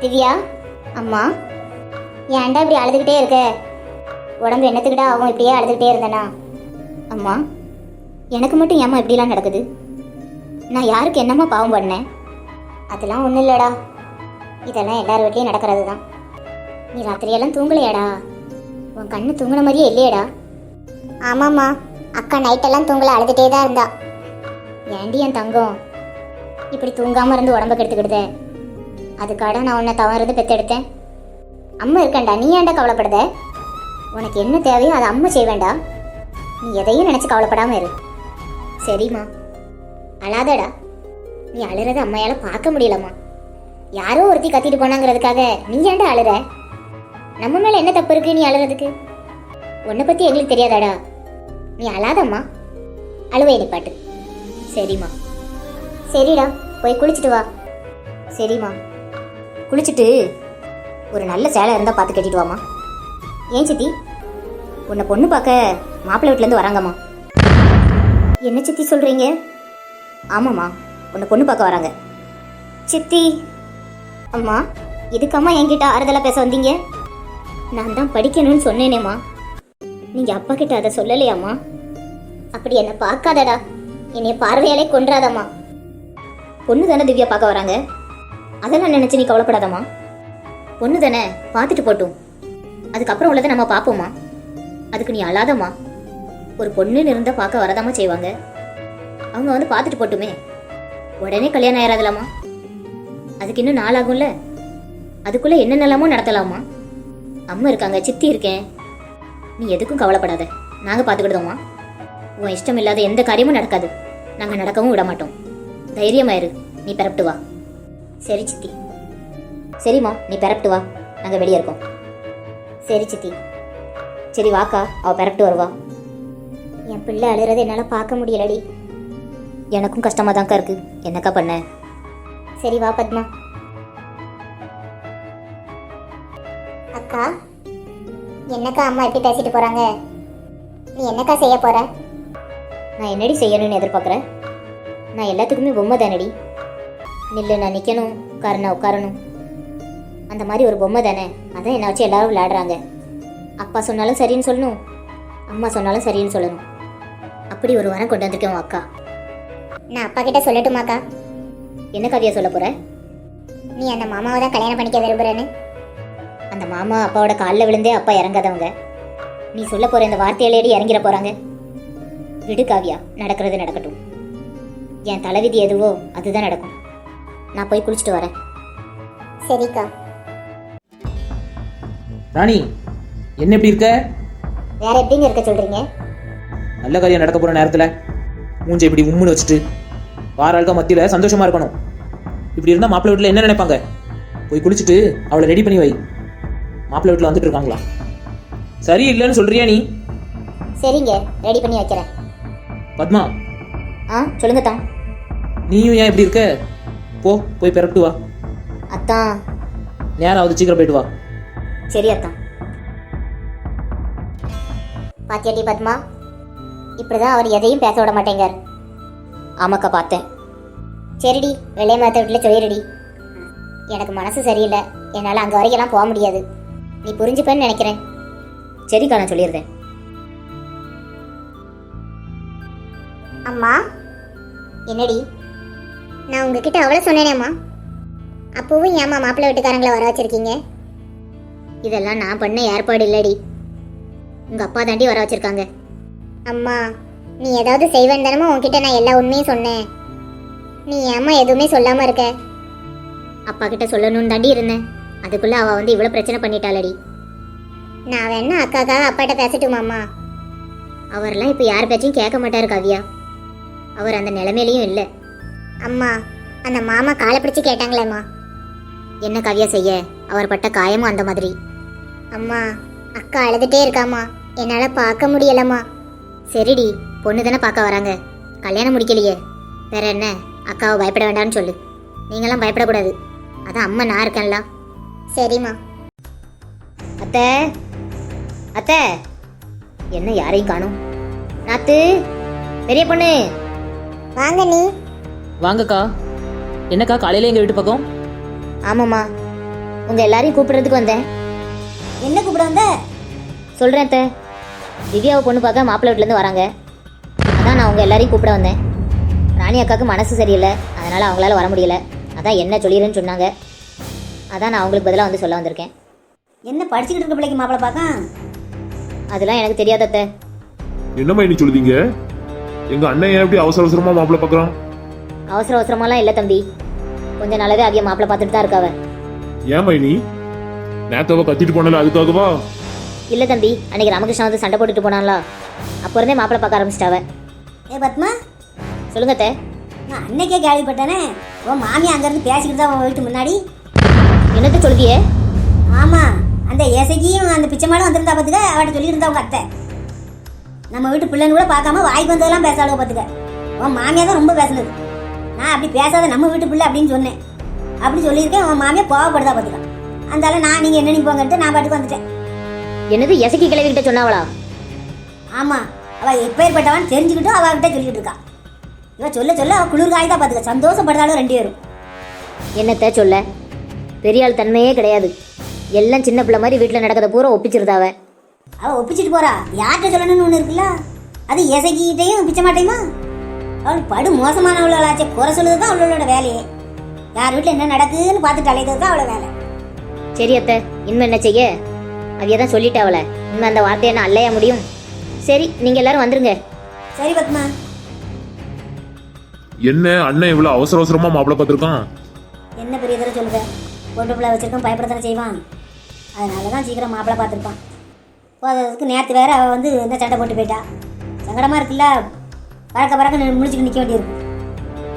திவ்யா அம்மா ஏன்டா இப்படி அழுதுகிட்டே இருக்க? உடம்பு என்னத்துக்கிட்டா ஆகும் இப்படியே அழுதுகிட்டே இருந்தனா? அம்மா எனக்கு மட்டும் ஏம்மா இப்படிலாம் நடக்குது? நான் யாருக்கு என்னம்மா பாவம் பண்ணேன்? அதெல்லாம் ஒன்றும் இல்லைடா. இதெல்லாம் எல்லார் வீட்லேயும் நடக்கிறது தான் நீ ராத்திரியெல்லாம் தூங்கலையாடா? உன் கண்ணு தூங்குன மாதிரியே இல்லையடா. ஆமாம்மா அக்கா நைட்டெல்லாம் தூங்கல அழுதுகிட்டே தான் இருந்தா. ஏண்டி என் தங்கம்? இப்படி தூங்காமல் இருந்து உடம்ப கெடுத்துக்கிடுதேன் அதுக்காக நான் உன்னை தவறுது பெத்தெடுத்தேன். அம்மா இருக்கேன்டா நீ ஏன்டா கவலைப்படுத? உனக்கு என்ன தேவையோ அதை அம்மா செய்ய வேண்டாம் நீ எதையும் நினச்சி கவலைப்படாமல் இரு. சரிம்மா. அழாதடா. நீ அழுறத அம்மையால் பார்க்க முடியலம்மா. யாரோ ஒருத்தி கத்திட்டு போனாங்கிறதுக்காக நீ ஏன்டா அழுற? நம்ம மேலே என்ன தப்பு இருக்கு நீ அழுறதுக்கு? உன்னை பற்றி எங்களுக்கு தெரியாதாடா. நீ அழாதம்மா. அழுவை பாட்டு. சரிம்மா. சரிடா போய் குளிச்சுட்டு வா. சரிம்மா. குளிச்சுட்டு ஒரு நல்ல சேலை இருந்தால் பார்த்து கட்டிட்டு வாமா ஏன் சித்தி? உன்னை பொண்ணு பார்க்க மாப்பிள்ளை வீட்டிலேருந்து வராங்கம்மா. என்ன சித்தி சொல்கிறீங்க ஆமாம்மா உன்னை பொண்ணு பார்க்க வராங்க. சித்தி அம்மா இதுக்கம்மா என்கிட்ட ஆறுதலாக பேச வந்தீங்க? நான் தான் படிக்கணும்னு சொன்னேனேம்மா. நீங்கள் அப்பா கிட்ட அதை சொல்லலையாம்மா? அப்படி என்னை பார்க்காதடா. என்னைய பார்வையாலே கொன்றாதம்மா. பொண்ணு தானே திவ்யா பார்க்க வராங்க? அதெல்லாம் நினைச்சு நீ கவலைப்படாதம்மா. பொண்ணு தானே பார்த்துட்டு போட்டும். அதுக்கப்புறம் உள்ளதை நம்ம பார்ப்போம்மா. அதுக்கு நீ அழாதம்மா. ஒரு பொண்ணுன்னு இருந்தால் பார்க்க வரதாம்மா செய்வாங்க. அவங்க வந்து பார்த்துட்டு போட்டுமே. உடனே கல்யாணம் ஆயிராதலாமா அதுக்கு இன்னும் நாள் ஆகும்ல அதுக்குள்ளே என்னென்னலாமோ நடத்தலாமா அம்மா இருக்காங்க சித்தி இருக்கேன். நீ எதுக்கும் கவலைப்படாத. நாங்கள் பார்த்துக்கிடுதோம்மா. உன் இஷ்டம் இல்லாத எந்த காரியமும் நடக்காது. நாங்கள் நடக்கவும் விட மாட்டோம் தைரியமாயிரு நீ பிறப்பிட்டு வா. சரி சித்தி. சரிம்மா நீ பிறப்பிட்டு வா. நாங்கள் வெளியே இருக்கோம். சரி சித்தி. சரி வாக்கா. அவ பிறப்பிட்டு வருவா. என் பிள்ளை அழுறதை என்னால் பார்க்க முடியலடி. எனக்கும் கஷ்டமாக தான்க்கா இருக்கு. என்னக்கா பண்ண? சரி வா பத்மா. அக்கா என்னக்கா அம்மா எப்படி பேசிட்டு போறாங்க? நீ என்னக்கா செய்ய போற? நான் என்னடி செய்யணும்னு எதிர்பார்க்குறேன் நான் எல்லாத்துக்குமே பொம்மை தானடி. நில்லு நான் நிற்கணும் உட்காரு நான் உட்காரணும். அந்த மாதிரி ஒரு பொம்மை தானே அதான் என்னை வச்சு எல்லாரும் விளையாடுறாங்க. அப்பா சொன்னாலும் சரின்னு சொல்லணும் அம்மா சொன்னாலும் சரின்னு சொல்லணும். அப்படி ஒரு வரம் கொண்டு வந்திருக்கேன் அக்கா. நான் அப்பா கிட்ட சொல்லட்டுமாக்கா என்ன கவியா சொல்ல போற? நீ அந்த மாமாவை தான் கல்யாணம் பண்ணிக்க விரும்புறேன்னு. அந்த மாமா அப்பாவோட காலில் விழுந்தே அப்பா இறங்காதவங்க. நீ சொல்ல போற இந்த வார்த்தையிலேடி இறங்கிட போறாங்க. விடு காவியா நடக்கிறது நடக்கட்டும். என் தலைவிதி எதுவோ அதுதான் நடக்கும். நான் போய் குளிச்சுட்டு வரேன். சரிக்கா. ராணி என்ன எப்படி இருக்க? வேற எப்படிங்க இருக்க சொல்றீங்க? நல்ல காரியம் நடக்க போற நேரத்துல மூஞ்சை இப்படி உம்முன்னு வச்சுட்டு வார ஆளுக்க மத்தியில சந்தோஷமா இருக்கணும். இப்படி இருந்தா மாப்பிள்ளை வீட்டுல என்ன நினைப்பாங்க? போய் குளிச்சுட்டு அவளை ரெடி பண்ணி வை. மாப்பிள்ளை வீட்டுல வந்துட்டு இருக்காங்களா? சரி இல்லைன்னு சொல்றியா நீ? சரிங்க ரெடி பண்ணி வைக்கிறேன். பத்மா ஆ சொல்லுங்க தான் நீயும் ஏன் இப்படி இருக்க? போ போய் பிறப்பிட்டு வா. அத்தான் நேரம் ஆகுது சீக்கிரம் போயிட்டு வா. சரி அத்தான் பாத்தியாட்டி பத்மா? இப்படிதான் அவர் எதையும் பேச விட மாட்டேங்கார் ஆமாக்கா பார்த்தேன். சரிடி வெள்ளைய மாத்த வீட்டில் சொல்லிடுடி. எனக்கு மனசு சரியில்லை. என்னால் அங்கே வரைக்கெல்லாம் போக முடியாது. நீ புரிஞ்சுப்பேன்னு நினைக்கிறேன். சரிக்கா நான் சொல்லிடுறேன். அம்மா? என்னடி? நான் உங்ககிட்ட அவ்வளோ சொன்னேனேம்மா. அப்போவும் ஏம்மா மாப்பிள்ளை வீட்டுக்காரங்களை வர வச்சிருக்கீங்க? இதெல்லாம் நான் பண்ண ஏற்பாடு இல்லடி. உங்க அப்பா தாண்டி வர வச்சிருக்காங்க. அம்மா நீ ஏதாவது செய்வேன் தானமா உன்கிட்ட நான் எல்லா உண்மையும் சொன்னேன். நீ ஏம்மா எதுவுமே சொல்லாம இருக்க? அப்பா கிட்ட சொல்லணும்னு தாண்டி இருந்தேன். அதுக்குள்ள அவ வந்து இவ்வளோ பிரச்சனை பண்ணிட்டாளடி. நான் வேணா அக்காக்காக அப்பாட்ட பேசட்டுமாம்மா. அவரெல்லாம் இப்போ யார் பேச்சையும் கேட்க மாட்டாரு கவியா. அவர் அந்த நிலைமையிலையும் இல்லை. அம்மா அந்த மாமா காலை பிடிச்சு கேட்டாங்களேம்மா. என்ன கவியா செய்ய? அவர் பட்ட காயமும் அந்த மாதிரி. அம்மா அக்கா அழுதுட்டே இருக்காம்மா. என்னால் பார்க்க முடியலம்மா. சரிடி பொண்ணு தானே பார்க்க வராங்க. கல்யாணம் முடிக்கலையே. வேற என்ன? அக்காவை பயப்பட வேண்டாம்னு சொல்லு. நீங்களாம் பயப்படக்கூடாது. அதான் அம்மா நான் இருக்கேன்ல. சரிம்மா. அத்தை அத்தை. என்ன யாரையும் காணும். நாத்து பெரிய பொண்ணு. வாங்க நீ. வாங்கக்கா. என்னக்கா காலையில எங்க வீட்டு பக்கம்? ஆமாம்மா. உங்க எல்லாரையும் கூப்பிடுறதுக்கு வந்தேன். என்ன கூப்பிட வந்த? சொல்றேன் அத்தை. திவ்யாவை பொண்ணு பார்க்க மாப்பிள்ளை வீட்டிலேருந்து வராங்க. அதான் நான் உங்க எல்லாரையும் கூப்பிட வந்தேன். ராணி அக்காவுக்கு மனசு சரியில்லை. அதனால அவங்களால வர முடியல. அதான் என்ன சொல்லிடுன்னு சொன்னாங்க. அதான் நான் அவங்களுக்கு பதிலாக வந்து சொல்ல வந்திருக்கேன். என்ன படிச்சுக்கிட்டு இருக்க பிள்ளைக்கு மாப்பிளை பார்க்க? அதெல்லாம் எனக்கு தெரியாத அத்தை. என்னம்மா நீ சொல்லுதீங்க? எங்க அண்ணன் ஏன் இப்படி அவசர அவசரமா மாப்பிள்ள பாக்குறான் அவசர அவசரமாலாம் இல்லை தம்பி. கொஞ்ச நாளாவே ஆகிய மாப்பிள்ளை பார்த்துட்டு தான் இருக்காவ. ஏன் மைனி? நேத்தவ கத்திட்டு போனல அதுக்காகவா? இல்லை தம்பி அன்னைக்கு ராமகிருஷ்ணா வந்து சண்டை போட்டுட்டு போனான்ல. அப்போ இருந்தே மாப்பிள்ளை பார்க்க ஆரம்பிச்சிட்டாவ. ஏ பத்மா. சொல்லுங்க அத்தை. நான் அன்னைக்கே கேள்விப்பட்டேனே. உன் மாமி அங்கேருந்து பேசிக்கிட்டு தான் உன் வீட்டு முன்னாடி. என்னத்தை சொல்லுதியே ஆமாம் அந்த இசைக்கியும் அந்த பிச்சைமாலும் வந்திருந்தா பார்த்துக்க அவட்ட சொல்லியிருந்தா உங்க அத்தை. நம்ம வீட்டு பிள்ளைங்க கூட பார்க்காம வாய்க்கு வந்ததெல்லாம் பேசாளுவ பார்த்துக்க. உன் மாமியா தான் ரொம்ப பேசுனது. நான் அப்படி பேசாத நம்ம வீட்டு பிள்ளை அப்படின்னு சொன்னேன். அப்படி சொல்லியிருக்கேன் உன் மாமியா கோவப்படுதா பார்த்துக்க அந்தால நான் நீங்கள் என்ன நினைப்போங்கட்டு நான் பாட்டுக்கு வந்துட்டேன். என்னது எசக்கி கிளவிக்கிட்ட சொன்னாவளா? ஆமாம் அவள் எப்பேற்பட்டவன் தெரிஞ்சுக்கிட்டு அவகிட்ட சொல்லிட்டு இருக்கா. இவ சொல்ல சொல்ல அவள் குளிர் காய்தான் பார்த்துக்க சந்தோஷப்படுறாலும் ரெண்டு பேரும். என்னத்த சொல்ல? பெரிய ஆள் தன்மையே கிடையாது. எல்லாம் சின்ன பிள்ளை மாதிரி வீட்டில் நடக்கிறத பூரா ஒப்பிச்சிருதாவ அவள் ஒப்பிச்சிட்டு போறா. யார்கிட்ட சொல்லணும்னு ஒன்று இருக்குல்ல? அது இசைக்கிட்டையும் பிச்சை மாட்டையுமா? அவள் படு மோசமானவளாச்சே குறை சொல்லுறது தான் அவளோட வேலையே. யார் வீட்டில் என்ன நடக்குதுன்னு பார்த்துட்டு அழைக்கிறது தான் அவளோட வேலை. சரி அத்தை இனிமே என்ன செய்ய? அவைய தான் சொல்லிட்டாவல இனிமே அந்த வார்த்தையை என்ன அல்லையா முடியும்? சரி நீங்கள் எல்லாரும் வந்துருங்க. சரி பத்மா. என்ன அண்ணன் இவ்வளவு அவசர அவசரமா மாப்பிள்ள பார்த்திருக்கான்? என்ன பெரிய தடவை சொல்லுத? பொண்ணு பிள்ளை வச்சிருக்கோம் பயப்படத்தானே செய்வான். அதனால தான் சீக்கிரம் மாப்பிள்ளை பார்த்துருப்பான் போததுக்கு நேற்று வேற அவள் வந்து இந்த சண்டை போட்டு போயிட்டா. சங்கடமாக இருக்குல்ல? பறக்க பறக்க நின்னு முழிச்சுட்டு நிற்க வேண்டியிருக்கு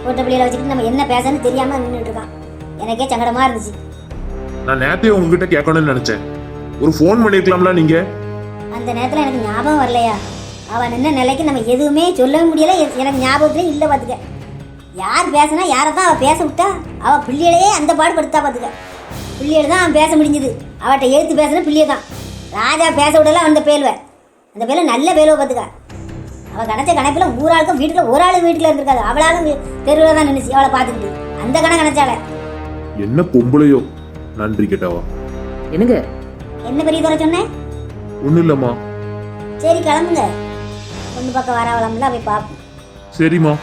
பொண்ணு பிள்ளையில வச்சுக்கிட்டு நம்ம என்ன பேசணும்னு தெரியாமல் நின்றுட்டு இருக்கான். எனக்கே சங்கடமாக இருந்துச்சு. நான் நேத்தே உங்ககிட்ட கேட்கணும்னு நினைச்சேன். ஒரு ஃபோன் பண்ணிருக்கலாம்ல நீங்க? அந்த நேரத்தில் எனக்கு ஞாபகம் வரலையா? அவன் நின்ன நிலைக்கு நம்ம எதுவுமே சொல்லவே முடியல. எனக்கு ஞாபகத்திலே இல்லை பார்த்துக்க யார் பேசினா யாரை தான் அவள் பேச விட்டா அவள் பிள்ளைகளையே அந்த பாடு படுத்தா பார்த்துக்க பிள்ளைகள் தான் அவன் பேச முடிஞ்சது. அவட்ட எழுத்து பேசின பிள்ளைய தான் ராஜா பேச விடல அந்த பேலுவ. அந்த பேல நல்ல பேலுவ பார்த்துக்க அவள் கணச்ச கணக்கில் ஊராளுக்கும் வீட்டுல ஒரு ஆளு வீட்டில் இருந்திருக்காது. அவளாலும் தெருவில் தான் நின்றுச்சு அவளை பார்த்துக்கிட்டு. அந்த கணக்கு நினச்சால என்ன பொம்பளையோ? நன்றி கேட்டாவா? என்னங்க? என்ன பெரிய தூரம் சொன்னேன் ஒன்றும் இல்லம்மா. சரி கிளம்புங்க. பொண்ணு பக்கம் வரவளம்ல போய் பார்ப்போம். சரிம்மா.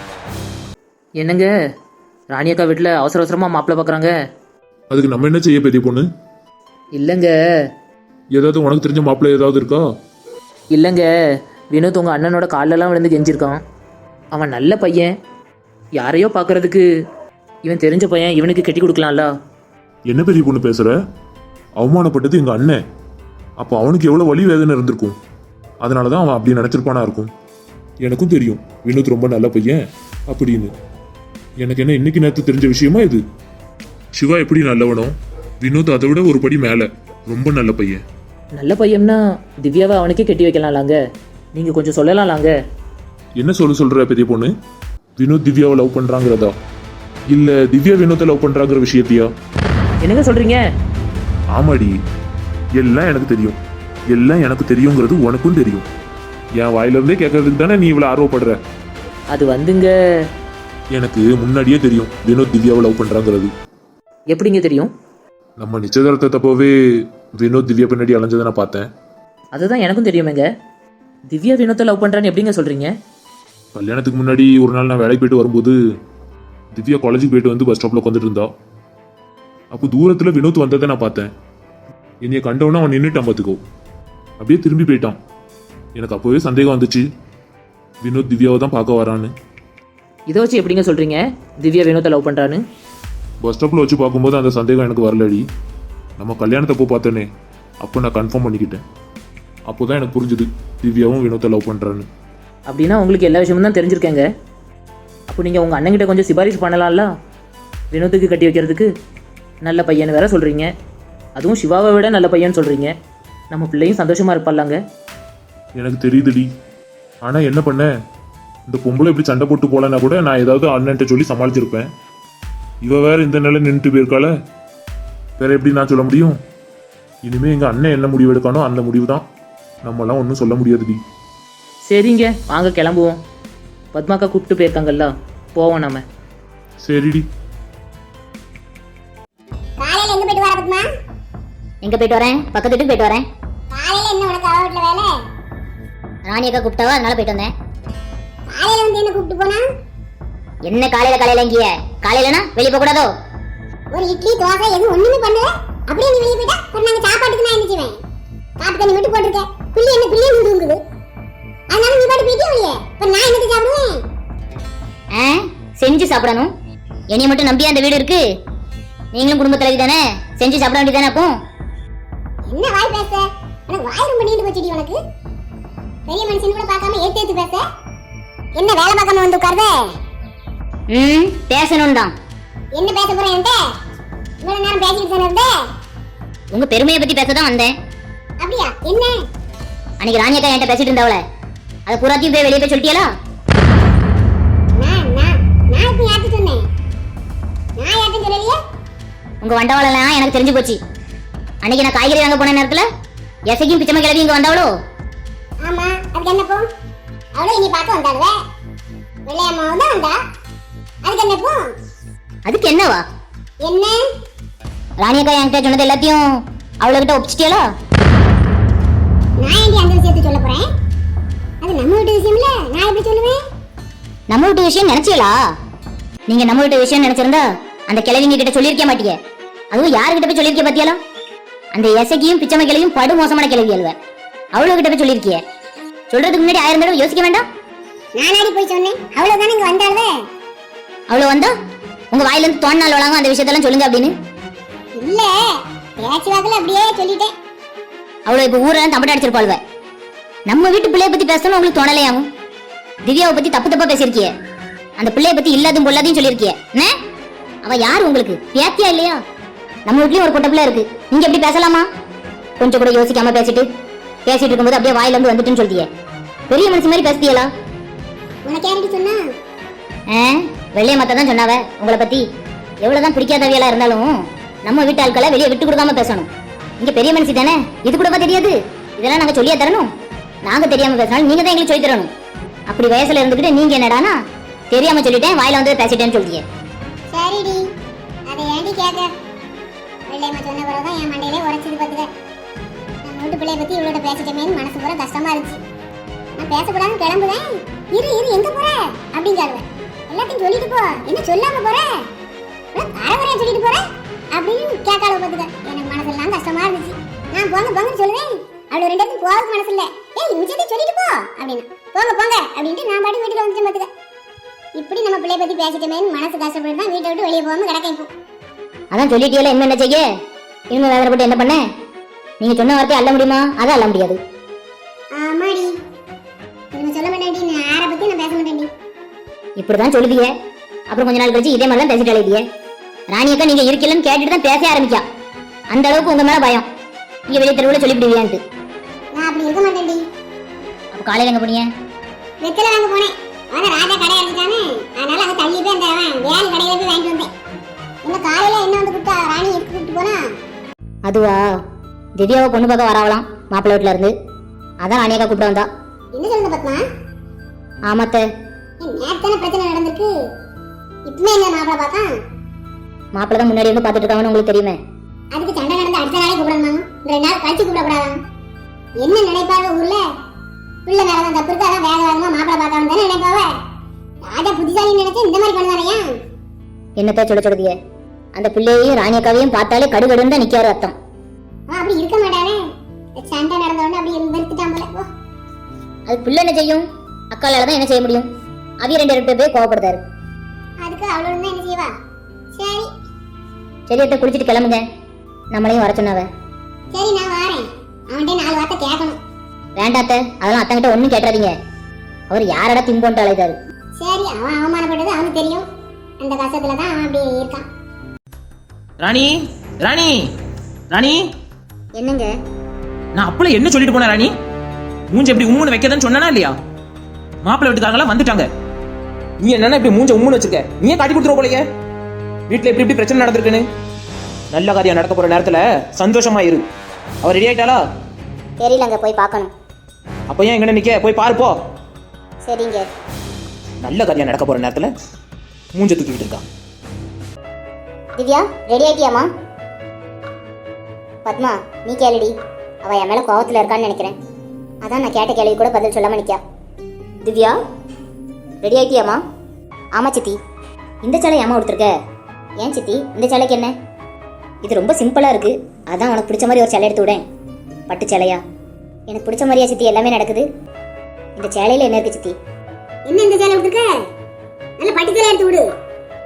என்னங்க? ராணி அக்கா வீட்டில் அவசர அவசரமாக மாப்பிள்ளை பார்க்குறாங்க அதுக்கு நம்ம என்ன செய்ய பெரிய பொண்ணு? இல்லைங்க. ஏதாவது உனக்கு தெரிஞ்ச மாப்பிள்ளை ஏதாவது இருக்கா? இல்லைங்க. வினோத் உங்கள் அண்ணனோட கால்லெல்லாம் விழுந்து கெஞ்சிருக்கான். அவன் நல்ல பையன். யாரையோ பார்க்கறதுக்கு இவன் தெரிஞ்ச பையன் இவனுக்கு கட்டி கொடுக்கலாம்ல. என்ன பெரிய பொண்ணு பேசுற? அவமானப்பட்டது எங்க அண்ணன். அப்போ அவனுக்கு எவ்வளவு வலி வேதனை இருந்திருக்கும். அதனால தான் அவன் அப்படி நினைச்சிருப்பானா இருக்கும். எனக்கும் தெரியும் வினோத் ரொம்ப நல்ல பையன் அப்படின்னு. எனக்கு என்ன இன்னைக்கு நேரத்து தெரிஞ்ச விஷயமா இது? சிவா எப்படி நல்லவனோ வினோத் அதை விட ஒரு படி மேல. ரொம்ப நல்ல பையன். நல்ல பையன்னா திவ்யாவை அவனுக்கே கட்டி வைக்கலாம்லாங்க. நீங்கள் கொஞ்சம் சொல்லலாம்லாங்க என்ன சொல்ல சொல்ற பெரிய பொண்ணு? வினோத் திவ்யாவை லவ் பண்றாங்கிறதா? இல்ல திவ்யா வினோத்தை லவ் பண்றாங்கிற விஷயத்தையா? என்னங்க சொல்கிறீங்க ஆமாடி. எல்லாம் எனக்கு தெரியும். எல்லாம் எனக்கு தெரியுங்கிறது உனக்கும் தெரியும். என் வாயில இருந்தே கேட்கறதுக்கு தானே நீ இவ்வளவு ஆர்வப்படுற? அது வந்துங்க. எனக்கு முன்னாடியே தெரியும் வினோத் திவ்யாவை லவ் பண்றாங்கிறது. எப்படிங்க தெரியும்? நம்ம நிச்சயதார்த்த தப்பவே வினோத் திவ்யா பின்னாடி அலைஞ்சதை நான் பார்த்தேன். அதுதான் எனக்கும் தெரியுமேங்க. திவ்யா வினோத்தை லவ் பண்ணுறான்னு எப்படிங்க சொல்கிறீங்க கல்யாணத்துக்கு முன்னாடி ஒரு நாள் நான் வேலைக்கு போயிட்டு வரும்போது திவ்யா காலேஜுக்கு போயிட்டு வந்து பஸ் ஸ்டாப்ல உட்காந்துட்டு இருந்தா. அப்போ தூரத்துல வினோத் வந்ததை நான் பார்த்தேன். என்னைய கண்டவன அவன் நின்றுட்டான் பார்த்துக்கோ அப்படியே திரும்பி போயிட்டான். எனக்கு அப்போவே சந்தேகம் வந்துச்சு. வினோத் திவ்யாவை தான் பார்க்க வரான்னு. இதை வச்சு எப்படிங்க சொல்கிறீங்க திவ்யா வினோத்தை லவ் பண்ணுறான்னு பஸ் ஸ்டாப்பில் வச்சு பார்க்கும்போது அந்த சந்தேகம் எனக்கு வரலடி. நம்ம கல்யாணத்தப்போ பார்த்தனே அப்போ நான் கன்ஃபார்ம் பண்ணிக்கிட்டேன். அப்போ தான் எனக்கு புரிஞ்சுது திவ்யாவும் வினோத்தை லவ் பண்ணுறான்னு அப்படின்னா உங்களுக்கு எல்லா விஷயமும் தான் தெரிஞ்சிருக்கேங்க. அப்போ நீங்கள் உங்கள் அண்ணன்கிட்ட கொஞ்சம் சிபாரிசு பண்ணலாம்ல? வினோத்துக்கு கட்டி வைக்கிறதுக்கு? நல்ல பையன் வேற சொல்கிறீங்க அதுவும் சிவாவை விட நல்ல பையன் சொல்கிறீங்க நம்ம பிள்ளையும் சந்தோஷமாக இருப்பாளாங்க. எனக்கு தெரியுதுடி. ஆனால் என்ன பண்ண? இந்த பொம்பளை இப்படி சண்டை போட்டு போலன்னா கூட நான் ஏதாவது அண்ணன்ட்ட சொல்லி சமாளிச்சிருப்பேன். இவ வேற இந்த நிலை நின்றுட்டு போயிருக்காள? வேற எப்படி நான் சொல்ல முடியும்? இனிமே எங்கள் அண்ணன் என்ன முடிவு எடுக்கானோ அந்த முடிவு தான் நம்மலாம் ஒன்றும் சொல்ல முடியாதுடி. சரிங்க வாங்க கிளம்புவோம். பத்மாக்கா கூப்பிட்டு போயிருக்காங்கல்ல போவோம் நாம. சரிடி. காலையில் எங்கே போயிட்டு வர பத்மா? எங்க போயிட்டு வரேன்? பக்கத்து வீட்டுக்கு போயிட்டு வரேன். காலையில என்ன உனக்கு அவ வீட்டுல வேலை? ராணி அக்கா கூப்பிட்டாவா? அதனால போயிட்டு வந்தேன். காலையில வந்து என்ன கூப்பிட்டு போனா? என்ன காலையில காலையில இங்கேய? காலையிலனா வெளியே போக கூடாதோ? ஒரு இட்லி தோசை எதுவும் ஒண்ணுமே பண்ணல. அப்படியே நீ வெளியே போயிட்டா அப்புறம் நாங்க சாப்பாட்டுக்கு நான் என்ன செய்வேன்? காட்டு தண்ணி மட்டும் போட்டிருக்கேன் புள்ளி என்ன புள்ளி என்ன தூங்குது அதனால நீ பாட்டு போயிட்டே வெளியே இப்ப நான் என்னது சாப்பிடுவேன்? ஆ? செஞ்சு சாப்பிடணும். என்னைய மட்டும் நம்பியா அந்த வீடு இருக்கு? நீங்களும் குடும்ப தலைவி தானே செஞ்சு சாப்பிட வேண்டியதானே அப்போ? என்ன வாய் பேச? எனக்கு வாய் ரொம்ப நீண்டு போச்சுடி உனக்கு. பெரிய மனுஷன் கூட பார்க்காம ஏத்து ஏத்து பேச? என்ன வேலை பார்க்காம வந்து உட்காருதே ம் பேசணும் தான் என்ன பேச போறேன் என்கிட்ட? இவ்வளவு நேரம் பேசிட்டு தானே இருந்தே? உங்க பெருமையை பத்தி பேச தான் வந்தேன். அப்படியா? என்ன? அன்னைக்கு ராணி அக்கா என்கிட்ட பேசிட்டு இருந்தாவல அதை பூராத்தையும் போய் வெளியே போய் சொல்லிட்டியலா? நான் நான் நான் இப்ப யார்கிட்ட சொன்னேன்? நான் யார்கிட்ட சொல்லலையே? உங்க வண்டவாளெல்லாம் எனக்கு தெரிஞ்சு போச்சு. அன்னைக்கு நான் காய்கறி வாங்க போன நேரத்துல எசைக்கும் பிச்சமை கிளவி இங்க வந்தாவளோ? ஆமா அதுக்கு என்ன போ? அவளும் இனி பார்க்க வந்தாளுவே வெள்ளையம்மாவும் தான் வந்தா. அதுக்கு என்ன போ? அதுக்கு என்னவா? என்ன? ராணி அக்கா என்கிட்ட சொன்னது எல்லாத்தையும் அவளுக்கிட்ட ஒப்பிச்சிட்டியலா? நான் ஏண்டி அந்த விஷயத்தை சொல்ல போறேன்? அது நம்ம வீட்டு விஷயம்ல? நான் எப்படி சொல்லுவேன்? நம்ம வீட்டு விஷயம் நினைச்சீங்களா நீங்க நம்ம வீட்டு விஷயம் நினைச்சிருந்தா அந்த கிழவிங்க கிட்ட சொல்லியிருக்க மாட்டீங்க அதுவும் யாருக்கிட்ட போய் சொல்லியிருக்க பாத்தியாலா? அந்த எசைக்கியும் பிச்சமை கிளையும் படு மோசமான கிழவி அல்வ அவ்வளவு கிட்ட போய் சொல்லியிருக்கிய. சொல்றதுக்கு முன்னாடி ஆயிரம் தடவை யோசிக்க வேண்டாம்? நானாடி போய் சொன்னேன். அவ்வளவுதானே இங்க வந்தாளுவே அவ்வளவு வந்தா? உங்க வாயில இருந்து தோணால் வழங்க அந்த விஷயத்தெல்லாம் சொல்லுங்க அப்படின்னு. இல்ல பேச்சு வாக்குல அப்படியே சொல்லிட்டேன். அவ்வளவு இப்ப ஊரெல்லாம் தம்பட்ட அடிச்சிருப்பாள்வ நம்ம வீட்டு பிள்ளைய பத்தி பேசணும் உங்களுக்கு தோணலையாவும் திவ்யாவை பத்தி தப்பு தப்பா பேசியிருக்கிய. அந்த பிள்ளைய பத்தி இல்லாதும் பொல்லாதையும் சொல்லியிருக்கிய. என்ன அவ யார் உங்களுக்கு? பேத்தியா இல்லையா? நம்ம வீட்லயும் ஒரு பொட்ட பிள்ளை இருக்கு. நீங்க எப்படி பேசலாமா? கொஞ்சம் கூட யோசிக்காம பேசிட்டு பேசிட்டு இருக்கும்போது அப்படியே வாயில இருந்து வந்துட்டுன்னு சொல்லியே பெரிய மனுஷன் மாதிரி பேசுதியலா? உனக்கு யாரடி சொன்னா? ஆ? வெள்ளைய மத்த தான் சொன்னாவ உங்களை பத்தி. எவ்வளவுதான் பிடிக்காதவியலா இருந்தாலும் நம்ம வீட்டு ஆட்களை வெளியே விட்டு கொடுக்காம பேசணும். இங்க பெரிய மனுஷி தானே? இது கூடவா தெரியாது. இதெல்லாம் நாங்க சொல்லியே தரணும். நாங்க தெரியாம பேசினாலும் நீங்க தான் எங்களுக்கு சொல்லி தரணும். அப்படி வயசுல இருந்துகிட்டு நீங்க என்னடானா தெரியாம சொல்லிட்டேன் வாயில வந்து பேசிட்டேன்னு சொல்லியே சரிடி. அதை ஏண்டி கேட்க பிள்ளைமா சொன்ன பிறகுதான் என் மண்டையிலே உரைச்சது பார்த்துக்க. நம்ம வீட்டு பிள்ளைய பத்தி இவளோட பேசிட்டமேன்னு மனசு பூரா கஷ்டமா இருந்துச்சு. நான் பேசக்கூடாதுன்னு கிளம்புவேன் இரு இரு எங்க போற? அப்படின்னு சொல்லுவேன் எல்லாத்தையும் சொல்லிட்டு போ. என்ன சொல்லாம போற? அரைவரையா சொல்லிட்டு போற? அப்படின்னு கேட்காள பார்த்துக்க. எனக்கு மனசெல்லாம் நான் போங்க போங்கன்னு சொல்லுவேன். அவளோட ரெண்டு இடத்துக்கு போகிறதுக்கு மனசு இல்ல ஏய் மிச்சத்தை சொல்லிட்டு போ அப்படின்னு. போங்க போங்க அப்படின்ட்டு நான் பாட்டு வீட்டுக்கு வந்துட்டு பார்த்துக்க இப்படி நம்ம பிள்ளைய பத்தி பேசிட்டமேன்னு மனசு கஷ்டப்பட்டு தான் வீட்டை விட்டு வெளியே போகாம கிடக்க இப்போ. அதான் இன்னும் என்ன செய்ய? இனிமே வேதனைப்பட்டு என்ன பண்ண? நீங்க சொன்ன வார்த்தை அள்ள முடியுமா? அதை அள்ள முடியாது. ஆமாடி. இவங்க சொல்ல மாட்டேன்டி நான் யாரை பத்தி நான் பேச மாட்டேன்டி. இப்படிதான் சொல்லுதிய. அப்புறம் கொஞ்ச நாள் கழிச்சு இதே மாதிரிலாம் பேசிட்டு அழைதிய ராணி அக்கா நீங்க இருக்கலன்னு கேட்டுட்டு தான் பேச ஆரம்பிக்கா. அந்த அளவுக்கு உங்க மேல பயம். நீங்க வெளியே தெருவுல சொல்லிவிடுவியான்ட்டு. நான் அப்படி இருக்க மாட்டேன்டி. அப்ப காலையில எங்க போனீங்க? வெத்தலை வாங்க போனேன். ஆனா ராஜா கடை அடிச்சானே அதனால அங்க தள்ளி போய் அந்த அவன் வேலி கடையில போய் வாங்கிட்டு வந்தேன். இன்னும் காலையில என்ன வந்து கூப்பிட்டா ராணி எடுத்து கூப்பிட்டு போனா? அதுவா? திவ்யாவை பொண்ணு பார்க்க வராவலாம் மாப்பிள்ளை வீட்டுல இருந்து. அதான் ராணி அக்கா கூப்பிட வந்தா. என்ன சொல்லுங்க பத்மா? ஆமாத்த. நேத்தான பிரச்சனை நடந்திருக்கு. இப்பமே என்ன மாப்பிள பார்த்தா மாப்பிள்ளை தான் முன்னாடி இருந்து பார்த்துட்டு இருக்காங்கன்னு உங்களுக்கு தெரியுமே. அதுக்கு சண்டை நடந்து அடுத்த நாளே கூப்பிடணும்? ரெண்டு நாள் கழிச்சு கூப்பிடக்கூடாதாம் என்ன நினைப்பாங்க ஊர்ல? பிள்ளை மேலதான் தப்பு இருக்கு வேக வேகமா மாப்பிள பார்க்க தானே நினைப்பாவ? ராஜா புத்திசாலி நினைச்சு இந்த மாதிரி பண்ணுவானையா என்னத்த சொல்ல சொல்லுதிய? அந்த பிள்ளையையும் ராணி அக்காவையும் பார்த்தாலே கடுகடுன்னு தான் நிக்காரு அர்த்தம். அப்படி இருக்க மாட்டானே? சண்டை நடந்த உடனே அப்படி வெறுத்துட்டான் போல. அது பிள்ளை என்ன செய்யும்? அக்காலால தான் என்ன செய்ய முடியும்? அவிய ரெண்டு ரெண்டு பேர் கோவப்படுத்தாரு. அதுக்கு அவளோட தான் என்ன செய்வா? சரி. சரி அத்தை குளிச்சுட்டு கிளம்புங்க. நம்மளையும் வர சொன்னாவ. சரி நான் வாரேன். அவன்கிட்ட நாலு வார்த்தை கேட்கணும். வேண்டாத்த அதெல்லாம் அத்தங்கிட்ட ஒண்ணும் கேட்டுறாதீங்க அவர் யாரடா திம்போன்ட்டு அழைத்தாரு சரி அவன் அவமானப்பட்டது அவனுக்கு தெரியும். அந்த கஷ்டத்துல தான் அவன் அப்படி இருக்கான். ராணி ராணி ராணி. என்னங்க? நான் அப்பள என்ன சொல்லிட்டு போனேன் ராணி? மூஞ்ச எப்படி உம்முன்னு வைக்கதன்னு சொன்னா இல்லையா? மாப்பிள்ளை வீட்டுக்காரங்களாம் வந்துட்டாங்க. நீ என்னன்னா இப்படி மூஞ்ச உம்முன்னு வச்சிருக்க? நீயே காட்டி கொடுத்துருவ போலயே. வீட்டுல எப்படி இப்படி பிரச்சனை நடந்திருக்குன்னு. நல்ல காரியம் நடக்க போற நேரத்துல சந்தோஷமா இரு. அவர் ரெடி ஆயிட்டாளா? தெரியலங்க போய் பார்க்கணும். அப்ப ஏன் எங்க நிக்க? போய் பாரு போ. சரிங்க. நல்ல காரியம் நடக்க போற நேரத்துல மூஞ்ச தூக்கிட்டு இருக்கா. திவ்யா ரெடி ஆயிட்டியாமா பத்மா நீ கேளுடி. அவ என் மேல கோவத்துல இருக்கான்னு நினைக்கிறேன். அதான் நான் கேட்ட கேள்வி கூட பதில் சொல்லாம நிக்கா. திவ்யா ரெடி ஆயிட்டியாமா ஆமா சித்தி. இந்த சேலை ஏமா கொடுத்துருக்க ஏன் சித்தி? இந்த சேலைக்கு என்ன? இது ரொம்ப சிம்பிளா இருக்கு. அதான் உனக்கு பிடிச்ச மாதிரி ஒரு சேலை எடுத்து விடேன். பட்டு சேலையா? எனக்கு பிடிச்ச மாதிரியா சித்தி எல்லாமே நடக்குது. இந்த சேலையில என்ன இருக்கு சித்தி? என்ன இந்த சேலை விட்டுருக்க நல்ல பட்டு சேலை எடுத்து விடு.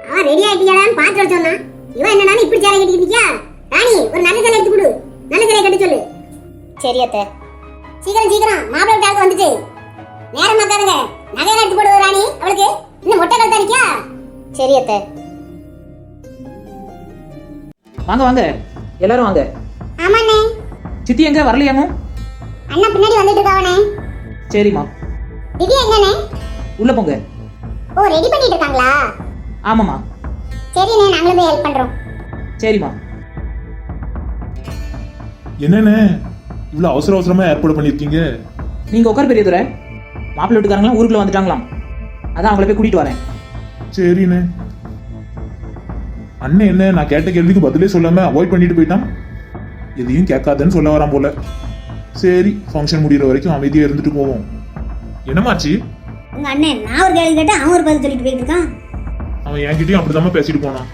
அவன் ரெடி ஆயிட்டியாடான்னு பார்த்து சொன்னான் இவன் என்னடான்னு இப்படி சேலை கட்டிக்கிட்டு இருக்கியா ராணி ஒரு நல்ல சேலை எடுத்து கொடு. நல்ல சேலை கட்ட சொல்லு. சரி அத்தை. சீக்கிரம் சீக்கிரம். மாப்பிள்ளை விட்டாவுக்கு வந்துட்டு நேரம் பார்க்காதுங்க நகையெல்லாம் எடுத்து போடு ராணி. அவளுக்கு. இன்னும் மொட்டை கழுத்தா இருக்கியா சரி அத்தை. வாங்க வாங்க. எல்லாரும் வாங்க. ஆமாண்ணே. சித்தி எங்க? வரலையாமோ அண்ணா பின்னாடி வந்துட்டு இருக்காவனே சரிம்மா. திவ்யா எங்கண்ணே? உள்ள போங்க. ஓ ரெடி பண்ணிட்டு இருக்காங்களா? ஆமாம்மா. சரிண்ணே நாங்களும் போய் ஹெல்ப் பண்றோம். சரிம்மா. என்னண்ணே இவ்வளவு அவசர அவசரமா ஏற்பாடு பண்ணிருக்கீங்க நீங்க உட்கார் பெரியதுரை. மாப்பிள்ளை வீட்டுக்காரங்களாம் ஊருக்குள்ள வந்துட்டாங்களாம். அதான் அவங்கள போய் கூட்டிட்டு வரேன். சரிண்ணே. அண்ணன் என்ன? நான் கேட்ட கேள்விக்கு பதிலே சொல்லாம அவாய்ட் பண்ணிட்டு போயிட்டான் எதையும் கேட்காதன்னு சொல்ல வரான் போல. சரி ஃபங்க்ஷன் முடியிற வரைக்கும் அமைதியா இருந்துட்டு போவோம். என்னமாச்சு? உங்க அண்ணன் நான் ஒரு கேள்வி கேட்டேன் அவன் ஒரு பதில் சொல்லிட்டு போயிட்டு இருக்கான் அவன் என்கிட்டயும் அப்படிதாம்மா பேசிட்டு போனான்.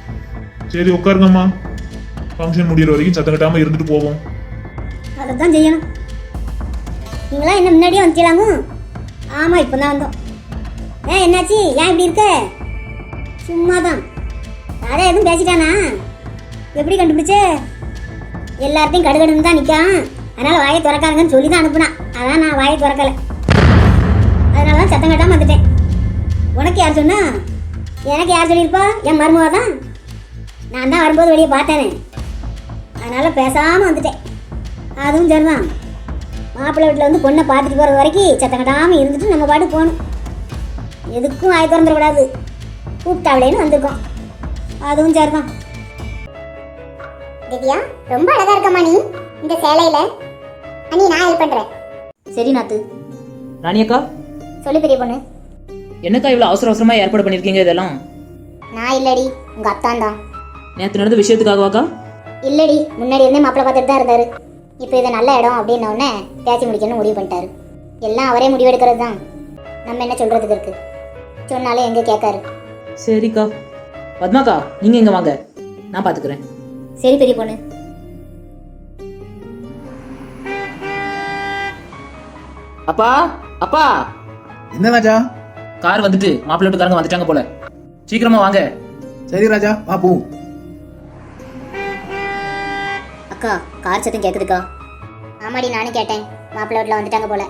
சரி உட்காருங்கம்மா. ஃபங்க்ஷன் முடியிற வரைக்கும் சத்தம் கட்டாம இருந்துட்டு போவோம். அதை தான் செய்யணும். நீங்களா என்ன முன்னாடியே வந்துக்கலாமோ ஆமாம் இப்போ தான் வந்தோம். ஏன் என்னாச்சு? ஏன் இப்படி இருக்க? சும்மா தான் ராஜா எதுவும் பேசிட்டானா? எப்படி கண்டுபிடிச்ச? எல்லார்ட்டையும் கடுகடுன்னு தான் நிற்கான் அதனால் வாயை திறக்காருங்கன்னு சொல்லி தான் அனுப்புனான். அதான் நான் வாயை திறக்கலை. அதனால தான் சத்தம் கட்டாமல் வந்துட்டேன். உனக்கு யார் சொன்னா? எனக்கு யார் சொல்லியிருப்பா? என் மருமவா தான். நான் தான் வரும்போது வெளியே பார்த்தேனே. அதனால் பேசாமல் வந்துட்டேன். அதுவும் சரிதான். மாப்பிள்ளை வீட்டில் வந்து பொண்ணை பார்த்துட்டு போகிற வரைக்கும் சத்தம் கட்டாமல் இருந்துட்டு நம்ம பாட்டு போகணும். எதுக்கும் வாய் திறந்துடக்கூடாது. கூப்பிட்டாவளேன்னு வந்திருக்கோம். அதுவும் சரிதான். திவ்யா ரொம்ப அழகா இருக்கம்மா நீ. இந்த சேலையில. அண்ணி நான் ஹெல்ப் பண்றேன். சரி நாத்து. ராணி அக்கா? சொல்லு பெரிய பொண்ணு. என்னக்கா இவ்வளோ அவசர அவசரமா ஏற்பாடு பண்ணிருக்கீங்க இதெல்லாம்? நான் இல்லடி உங்க அத்தான் தான். நேற்று நடந்த விஷயத்துக்காகவாக்கா? இல்லடி முன்னாடி இருந்தே மாப்பிள்ளை பார்த்துட்டு தான் இருந்தாரு. இப்போ இது நல்ல இடம் அப்படின்ன உடனே பேசி முடிக்கணும்னு முடிவு பண்ணிட்டாரு. எல்லாம் அவரே முடிவெடுக்கிறது தான். நம்ம என்ன சொல்றதுக்கு இருக்கு? சொன்னாலும் எங்க கேட்காரு. சரிக்கா. பத்மாக்கா நீங்க இங்க வாங்க. நான் பாத்துக்கிறேன். சரி பெரிய பொண்ணு. அப்பா அப்பா. என்ன ராஜா? கார் வந்துட்டு மாப்பிள்ளை வீட்டுக்காரங்க வந்துட்டாங்க போல. சீக்கிரமா வாங்க. சரி ராஜா வா போ. அக்கா கார் சத்தம் கேக்குதுக்கா. ஆமாடி நானும் கேட்டேன். மாப்பிள்ளை வீட்டில் வந்துட்டாங்க போல.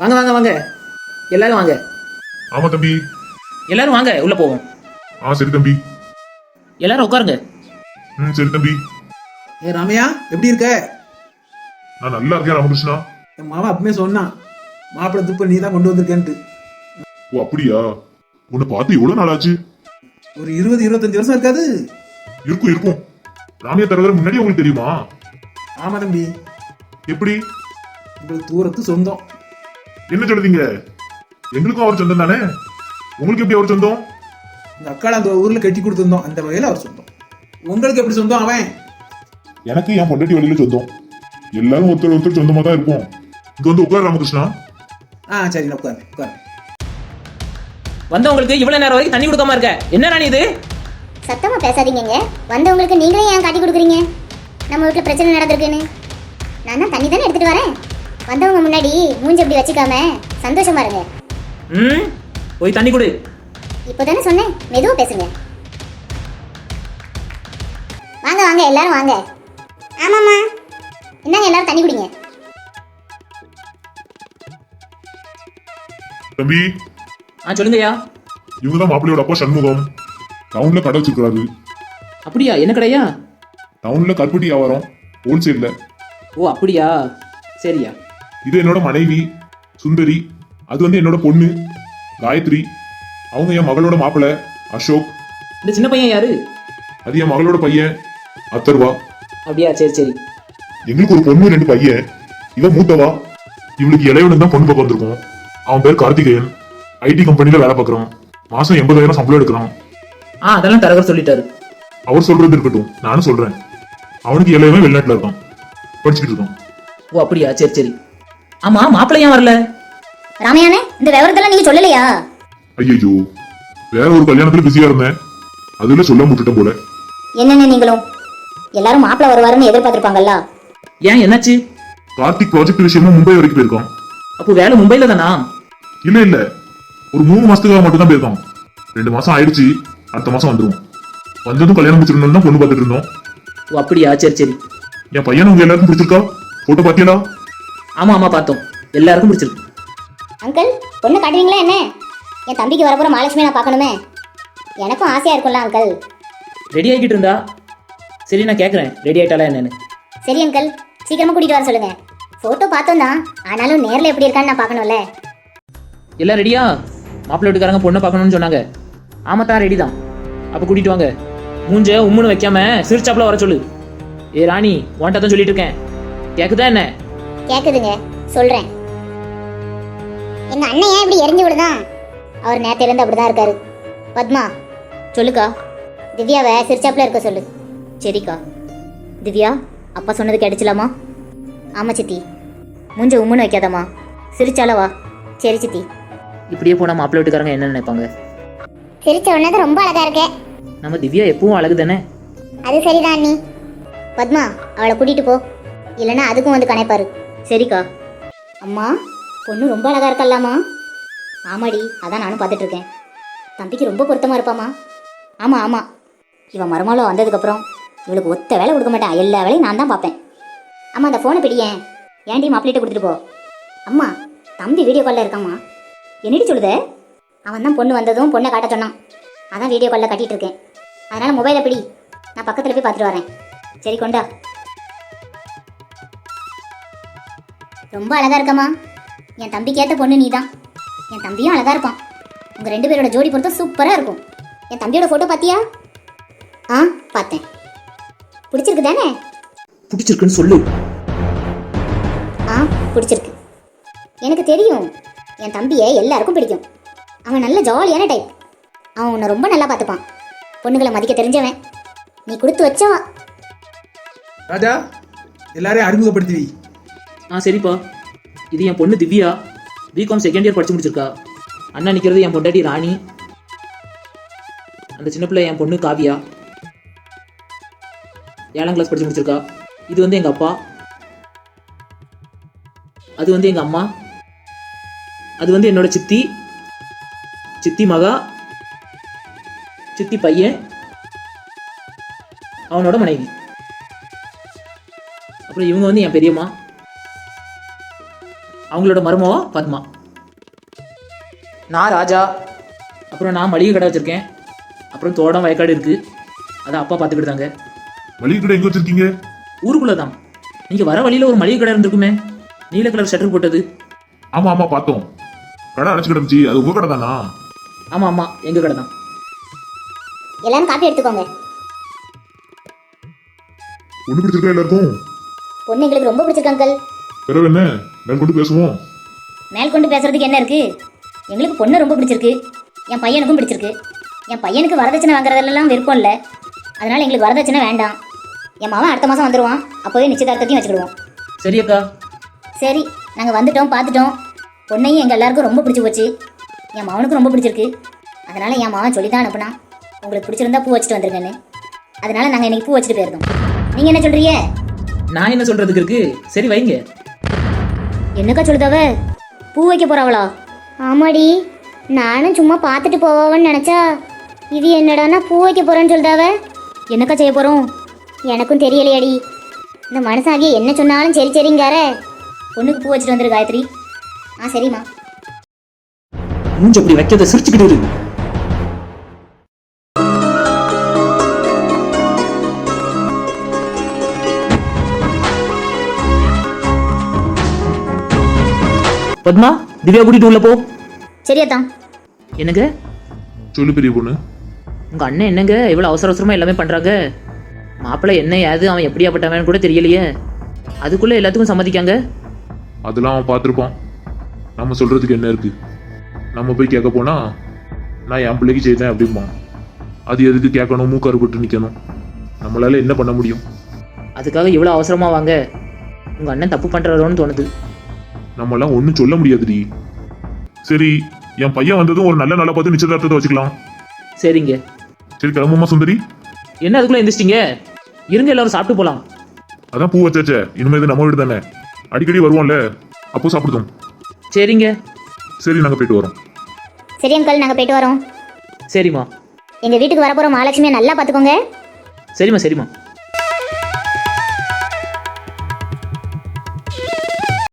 வாங்க வாங்க வாங்க. எல்லாரும் வாங்க. ஆமா தம்பி. எல்லாரும் வாங்க உள்ள போவோம். ஆ சரி தம்பி. எல்லாரும் உட்காருங்க. ம் சரி தம்பி. ஏ ராமையா எப்படி இருக்க? நான் நல்லா இருக்கேன் ராமகிருஷ்ணா. என் மாமா அப்பவே சொன்னான் மாப்பிள்ளை துப்ப நீ தான் கொண்டு வந்திருக்கேன்ட்டு. ஓ அப்படியா? உன்னை பார்த்து எவ்வளவு நாள் ஆச்சு ஒரு இருபது இருபத்தஞ்சு வருஷம் இருக்காது. இருக்கும் இருக்கும். ராமியா தரகர் முன்னாடி உங்களுக்கு தெரியுமா? ஆமா தம்பி. எப்படி? உங்களுக்கு தூரத்து சொந்தம். என்ன சொல்றீங்க எங்களுக்கும் அவர் சொந்தம் தானே? உங்களுக்கு எப்படி அவர் சொந்தம்? உங்க அக்கால அந்த ஊர்ல கட்டி கொடுத்துருந்தோம். அந்த வகையில அவர் சொந்தம். உங்களுக்கு எப்படி சொந்தம் அவன்? எனக்கு என் பொண்டாட்டி வழியில சொந்தம். எல்லாரும் ஒருத்தர் ஒருத்தர் சொந்தமா தான் இருப்போம். இங்க வந்து உட்கார் ராமகிருஷ்ணா. ஆ சரி உட்காரு உட்காரு வந்தவங்களுக்கு இவ்வளவு நேரம் வரைக்கும் தண்ணி கொடுக்காம இருக்க. என்ன ராணி இது? சத்தமா பேசாதீங்கங்க. வந்தவங்களுக்கு நீங்களே ஏன் காட்டி கொடுக்குறீங்க? நம்ம வீட்டில் பிரச்சனை நடந்திருக்குன்னு. நான் தான் தண்ணி தானே எடுத்துட்டு வரேன். வந்தவங்க முன்னாடி மூஞ்சி அப்படி வச்சுக்காம சந்தோஷமா இருங்க. ம்? போய் தண்ணி கொடு. இப்போ தானே சொன்னேன். மெதுவாக பேசுங்க. வாங்க வாங்க எல்லாரும் வாங்க. ஆமாம்மா. என்னங்க எல்லாரும் தண்ணி குடிங்க. தம்பி. ஆ சொல்லுங்கய்யா. இவங்க தான் மாப்பிள்ளையோட அப்பா சண்முகம். டவுன்ல கடை வச்சிருக்காரு அப்படியா? என்ன கடையா? டவுன்ல கருப்பட்டி வியாபாரம் ஹோல்சேல்ல ஓ அப்படியா? சரியா. இது என்னோட மனைவி சுந்தரி. அது வந்து என்னோட பொண்ணு. காயத்ரி அவங்க என் மகளோட மாப்பிள்ளை அசோக். இந்த சின்ன பையன் யாரு? அது என் மகளோட பையன் அத்தர்வா. அப்படியா சரி சரி. எங்களுக்கு ஒரு பொண்ணு ரெண்டு பையன். இவன் மூத்தவா? இவளுக்கு இளையவனுக்கு தான் பொண்ணு பார்க்க வந்திருக்கோம். அவன் பேர் கார்த்திகேயன். ஐடி கம்பெனில வேலை பார்க்கறான் மாசம் எண்பதாயிரம் சம்பளம் எடுக்கிறான். ஆ அதெல்லாம் தரகர் சொல்லிட்டாரு. அவர் சொல்றது இருக்கட்டும். நானும் சொல்றேன். அவனுக்கு எல்லாமே வெளிநாட்டுல இருக்கான். படிச்சுக்கிட்டு இருக்கான். ஓ அப்படியா? சரி சரி. ஆமா மாப்பிள்ளை ஏன் வரல? ராமையானே இந்த விவரத்தெல்லாம் நீங்க சொல்லலையா? ஐயோ வேற ஒரு கல்யாணத்துல பிஸியா இருந்தேன். அதுல சொல்ல விட்டுட்டேன் போல. என்னென்ன நீங்களும்? எல்லாரும் மாப்பிள்ள வருவாருன்னு எதிர்பார்த்திருப்பாங்கல்ல? ஏன் என்னாச்சு? கார்த்திக் ப்ராஜெக்ட் விஷயமா மும்பை வரைக்கும் போயிருக்கான். அப்போ வேலை மும்பைல தானா? இல்ல இல்ல. ஒரு மூணு மாசத்துக்காக மட்டும் தான் போயிருக்கான். ரெண்டு மாசம் ஆயிடுச்சு அடுத்த மாசம் வந்துருவோம் வந்ததும் கல்யாணம் முடிச்சிருந்தோம் தான் பொண்ணு பார்த்துட்டு இருந்தோம். ஓ அப்படியா? சரி சரி. என் பையன் உங்க எல்லாருக்கும் பிடிச்சிருக்கா? போட்டோ பாத்தீங்களா ஆமா ஆமா பார்த்தோம். எல்லாருக்கும் பிடிச்சிருக்கு. அங்கிள் பொண்ணு காட்டுவீங்களா என்ன? என் தம்பிக்கு வரப்போற மகாலட்சுமி நான் பார்க்கணுமே. எனக்கும் ஆசையா இருக்கும்ல அங்கிள். ரெடி ஆகிட்டு இருந்தா? சரி நான் கேட்குறேன் ரெடி ஆயிட்டாளா என்னன்னு? சரி அங்கிள். சீக்கிரமா கூட்டிட்டு வர சொல்லுங்க. போட்டோ பார்த்தோம் தான். ஆனாலும் நேர்ல எப்படி இருக்கான்னு நான் பார்க்கணும்ல. எல்லாம் ரெடியா மாப்பிள்ளை வீட்டுக்காரங்க பொண்ணை பார்க்கணும்னு சொன்னாங்க. ஆமா தான் ரெடி தான். அப்போ கூட்டிட்டு வாங்க. மூஞ்ச உம்முன்னு வைக்காம சிரிச்சாப்புல வர சொல்லு. ஏ ராணி உன்கிட்ட தான் சொல்லிட்டு இருக்கேன். கேக்குதா என்ன? கேக்குதுங்க. சொல்றேன். எங்க அண்ணன் ஏன் இப்படி எரிஞ்சு விடுதான்? அவர் நேரத்துல இருந்து அப்படிதான் இருக்காரு. பத்மா சொல்லுக்கா. திவ்யாவை சிரிச்சாப்புல இருக்க சொல்லு. சரிக்கா. திவ்யா அப்பா சொன்னது கிடைச்சலாமா ஆமா சித்தி. மூஞ்ச உம்முன்னு வைக்காதம்மா. சிரிச்சால வா. சரி சித்தி. இப்படியே போனா மாப்பிள்ளை வீட்டுக்காரங்க என்ன நினைப்பாங்க? சிரிச்ச உடனே ரொம்ப அழகா இருக்கே. நம்ம திவ்யா எப்பவும் அழகு தானே அது சரிதான் நீ பத்மா அவளை கூட்டிட்டு போ. இல்லைன்னா அதுக்கும் வந்து கணைப்பாரு. சரிக்கா. அம்மா பொண்ணு ரொம்ப அழகாக இருக்கல்லாமா? ஆமாடி அதான் நானும் பார்த்துட்டு இருக்கேன் தம்பிக்கு ரொம்ப பொருத்தமாக இருப்பாமா? ஆமாம் ஆமாம் இவன் மருமகளோ வந்ததுக்கப்புறம் இவளுக்கு ஒத்த வேலை கொடுக்க மாட்டேன் எல்லா வேலையும் நான் தான் பார்ப்பேன். அம்மா அந்த ஃபோனை பிடியேன் ஏன்டி மாப்பிள்ளைகிட்ட கொடுத்துட்டு போ. அம்மா தம்பி வீடியோ காலில் இருக்காம்மா. என்னடி சொல்லுது? அவன் தான் பொண்ணு வந்ததும் பொண்ணை காட்ட சொன்னான். அதான் வீடியோ காலில் கட்டிகிட்டு இருக்கேன் அதனால் மொபைலை பிடி. நான் பக்கத்தில் போய் பார்த்துட்டு வரேன். சரி கொண்டா ரொம்ப அழகாக இருக்கம்மா. என் தம்பிக்கு ஏற்ற பொண்ணு நீ தான் என் தம்பியும் அழகா இருப்பான். உங்க ரெண்டு பேரோட ஜோடி பொறுத்த சூப்பரா இருக்கும். என் தம்பியோட போட்டோ பாத்தியா? ஆ பார்த்தேன். பிடிச்சிருக்கு தானே? பிடிச்சிருக்குன்னு சொல்லு. ஆ பிடிச்சிருக்கு. எனக்கு தெரியும். என் தம்பியை எல்லாருக்கும் பிடிக்கும். அவன் நல்ல ஜாலியான டைப் அவன் உன்னை ரொம்ப நல்லா பார்த்துப்பான். பொண்ணுங்களை மதிக்க தெரிஞ்சவன். நீ கொடுத்து வச்சவா ராஜா எல்லாரையும் அறிமுகப்படுத்தி வை ஆ சரிப்பா. இது என் பொண்ணு திவ்யா. பிகாம் செகண்ட் இயர் படிச்சு முடிச்சிருக்கா. அண்ணா நிற்கிறது என் பொண்டாட்டி ராணி. அந்த சின்ன பிள்ளை என் பொண்ணு காவியா. ஏழாம் கிளாஸ் படிச்சு முடிச்சிருக்கா. இது வந்து எங்கள் அப்பா. அது வந்து எங்கள் அம்மா. அது வந்து என்னோட சித்தி. சித்தி மகா. சித்தி பையன். அவனோட மனைவி. அப்புறம் இவங்க வந்து என் பெரியம்மா. அவங்களோட மருமவா பத்மா. நான் ராஜா. அப்புறம் நான் மளிகை கடை வச்சிருக்கேன். அப்புறம் தோட்டம் வயக்காடு இருக்கு. அதை அப்பா பார்த்துக்கிட்டாங்க மளிகை கடை எங்க வச்சிருக்கீங்க? ஊருக்குள்ள தான் நீங்க வர வழியில ஒரு மளிகை கடை இருந்திருக்குமே. நீல கலர் ஷட்டர் போட்டது. ஆமா ஆமா பார்த்தோம். கடை அடைச்சு கிடந்துச்சு. அது உங்க கடை தானா? ஆமா ஆமா எங்க கடை தான். எல்லாரும் காப்பி எடுத்துக்கோங்க. ஒண்ணு பிடிச்சிருக்கா எல்லாருக்கும்? பொண்ணு எங்களுக்கு ரொம்ப பிடிச்சிருக்கு அங்கிள் பிறகு என்ன? மேல் கொண்டு பேசுவோம். மேல் கொண்டு பேசுறதுக்கு என்ன இருக்கு? எங்களுக்கு பொண்ணு ரொம்ப பிடிச்சிருக்கு. என் பையனுக்கும் பிடிச்சிருக்கு. என் பையனுக்கு வரதட்சணை வாங்குறதெல்லாம் விருப்பம் இல்லை அதனால எங்களுக்கு வரதட்சணை வேண்டாம். என் மாவன் அடுத்த மாதம் வந்துடுவான் அப்போவே நிச்சயதார்த்தத்தையும் வச்சுக்கிடுவோம். சரி அக்கா. சரி நாங்கள் வந்துட்டோம் பார்த்துட்டோம் பொண்ணையும் எங்கள் எல்லாருக்கும் ரொம்ப பிடிச்சி போச்சு. என் மவனுக்கும் ரொம்ப பிடிச்சிருக்கு. அதனால என் மாவன் சொல்லி தான் அனுப்புனா. உங்களுக்கு பிடிச்சிருந்தா பூ வச்சுட்டு வந்துருங்கன்னு. அதனால நாங்கள் இன்னைக்கு பூ வச்சுட்டு போயிருந்தோம். நீங்கள் என்ன சொல்றீங்க? நான் என்ன சொல்றதுக்கு இருக்கு? சரி வைங்க. என்னக்கா சொல்லுதாவ? பூ வைக்க போறாவளா? ஆமாடி நானும் சும்மா பார்த்துட்டு போவான்னு நினச்சா இது என்னடான்னா பூ வைக்க போறேன்னு சொல்லுதாவ? என்னக்கா செய்ய போறோம்? எனக்கும் தெரியலையாடி. இந்த மனசாகிய என்ன சொன்னாலும் சரி சரிங்கார. பொண்ணுக்கு பூ வச்சுட்டு வந்துரு காயத்ரி. ஆ சரிம்மா. மூஞ்ச அப்படி வைக்கிறத சிரிச்சுக்கிட்டு இரு. பத்மா திவ்யா கூட்டிட்டு உள்ள போ. சரியாத்தான் என்னங்க? சொல்லு பெரிய பொண்ணு. உங்க அண்ணன் என்னங்க? இவ்வளவு அவசர அவசரமா எல்லாமே பண்றாங்க. மாப்பிள்ளை என்ன ஏது அவன் எப்படியாப்பட்டவன் கூட தெரியலையே. அதுக்குள்ள எல்லாத்துக்கும் சம்மதிக்காங்க? அதெல்லாம் அவன் பார்த்துருப்பான். நம்ம சொல்றதுக்கு என்ன இருக்கு? நம்ம போய் கேட்க போனா நான் என் பிள்ளைக்கு செய்தேன் அப்படிம்பான். அது எதுக்கு கேட்கணும்? மூக்கறுபட்டு நிற்கணும் நம்மளால என்ன பண்ண முடியும்? அதுக்காக இவ்வளோ அவசரமாக வாங்க. உங்கள் அண்ணன் தப்பு பண்ணுறாரோன்னு தோணுது. நம்மலாம் ஒன்றும் சொல்ல முடியாதுடி. சரி என் பையன் வந்ததும் ஒரு நல்ல நாளா பார்த்து நிச்சயதார்த்தத்தை வச்சுக்கலாம். சரிங்க. சரி கிளம்புமா சுந்தரி? என்ன அதுக்குள்ளே எந்திரிச்சிட்டிங்க? இருங்க எல்லாரும் சாப்பிட்டு போகலாம் அதான் பூ வச்சாச்சே. இனிமே இது நம்ம வீடு தானே. அடிக்கடி வருவோம்ல. அப்போ சாப்பிடுதோம். சரிங்க. சரி நாங்க போயிட்டு வரோம். சரி அங்கிள் நாங்கள் போயிட்டு வரோம். சரிம்மா. எங்கள் வீட்டுக்கு வரப்போகிற மகாலட்சுமியை நல்லா பார்த்துக்கோங்க. சரிம்மா சரிம்மா.